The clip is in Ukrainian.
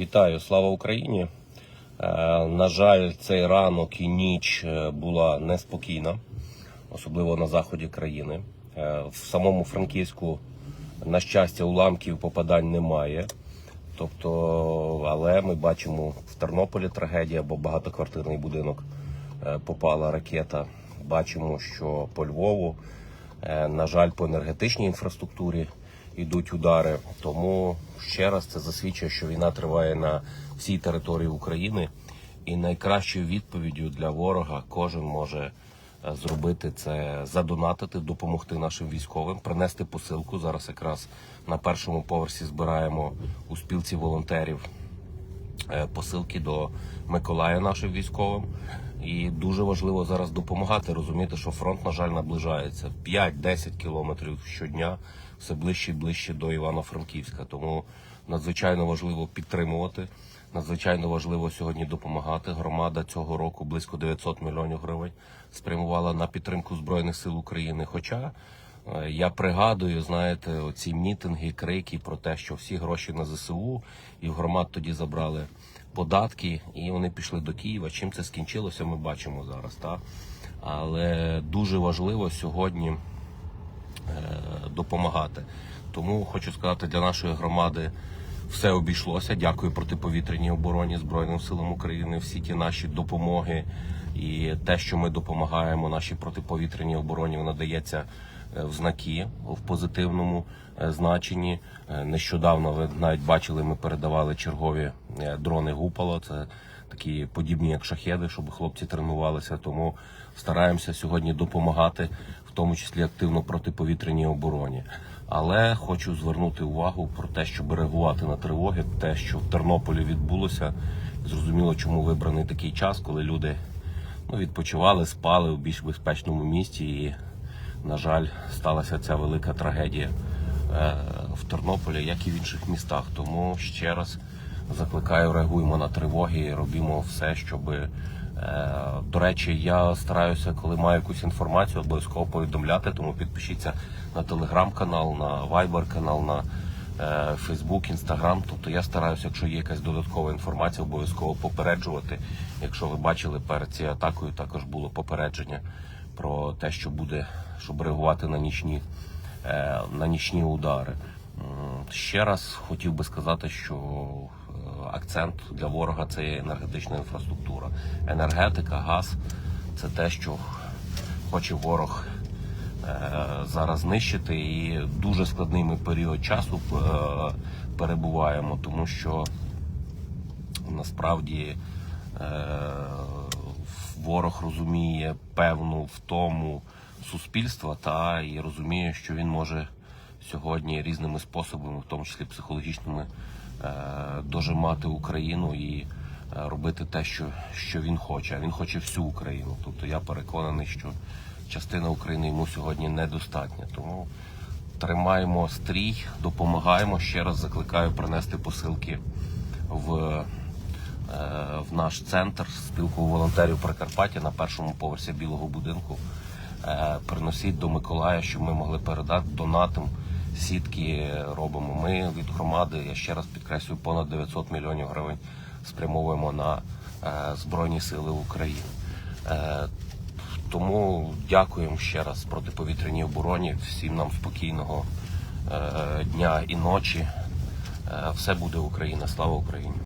Вітаю, слава Україні. Е, на жаль, цей ранок і ніч е, була неспокійна, особливо на заході країни. Е, в самому Франківську, на щастя, уламків попадань немає. Тобто, але ми бачимо в Тернополі трагедія, бо багатоквартирний будинок попала ракета. Бачимо, що по Львову, на жаль, по енергетичній інфраструктурі йдуть удари. Тому ще раз це засвідчує, що війна триває на всій території України, і найкращою відповіддю для ворога кожен може е, зробити це задонатити, допомогти нашим військовим, принести посилку. Зараз якраз на першому поверсі збираємо у спілці волонтерів посилки до Миколая нашим військовим. І дуже важливо зараз допомагати, розуміти, що фронт, на жаль, наближається 5-10 кілометрів щодня, все ближче і ближче до Івано-Франківська. Тому надзвичайно важливо підтримувати. Надзвичайно важливо сьогодні допомагати. Громада цього року близько 900 мільйонів гривень спрямувала на підтримку збройних сил України. Хоча Е, Я пригадую, знаєте, оці мітинги, крики про те, що всі гроші на ЗСУ, і в громад тоді забрали податки, і вони пішли до Києва. Чим це скінчилося, ми бачимо зараз. Та? Але дуже важливо сьогодні е, допомагати. Тому хочу сказати для нашої громади. Все обійшлося. Дякую протиповітряній обороні Збройним силам України. Всі ті наші допомоги і те, що ми допомагаємо нашій протиповітряній обороні, воно дається е, в знаки в позитивному е, значенні. Е, Нещодавно ви навіть бачили, ми передавали чергові дрони Гупало. Це такі подібні, як шахеди, щоб хлопці тренувалися. Тому стараємося сьогодні допомагати, в тому числі активно протиповітряній обороні. Але хочу звернути увагу про те, щоб реагувати на тривоги, те, що в Тернополі відбулося. Зрозуміло, чому вибраний такий час, коли люди ну, відпочивали, спали в більш безпечному місті. І, на жаль, сталася ця велика трагедія е, в Тернополі, як і в інших містах. Тому ще раз закликаю, реагуємо на тривоги і робімо все, щоб. Е, До речі, я стараюся, коли маю якусь інформацію, обов'язково повідомляти. Тому підпишіться на телеграм-канал, на вайбер-канал, на е, Фейсбук, Інстаграм. Тобто я стараюся, якщо є якась додаткова інформація, обов'язково попереджувати. Якщо ви бачили перед цією атакою, також було попередження про те, що буде, щоб реагувати на нічні, е, на нічні удари. Ще раз хотів би сказати, що акцент для ворога це є енергетична інфраструктура. Енергетика, газ це те, що хоче ворог е, зараз знищити. І дуже складний ми період часу е, перебуваємо, тому що насправді е, ворог розуміє певну втому суспільства та і розуміє, що він може сьогодні різними способами, в тому числі психологічними, дожимати Україну і е, робити те, що, що він хоче. А він хоче всю Україну. Тобто я переконаний, що частина України йому сьогодні недостатня. Тому тримаємо стрій, допомагаємо. Ще раз закликаю принести посилки в, е, в наш центр спілку волонтерів Прикарпаття на першому поверсі білого будинку. Е, Приносіть до Миколая, щоб ми могли передати донатим. Сітки робимо. Ми від громади, я ще раз підкреслюю, понад 900 мільйонів гривень спрямовуємо на е, Збройні Сили України. Е, тому дякуємо ще раз протиповітряній обороні, всім нам спокійного е, дня і ночі. Все буде Україна. Слава Україні!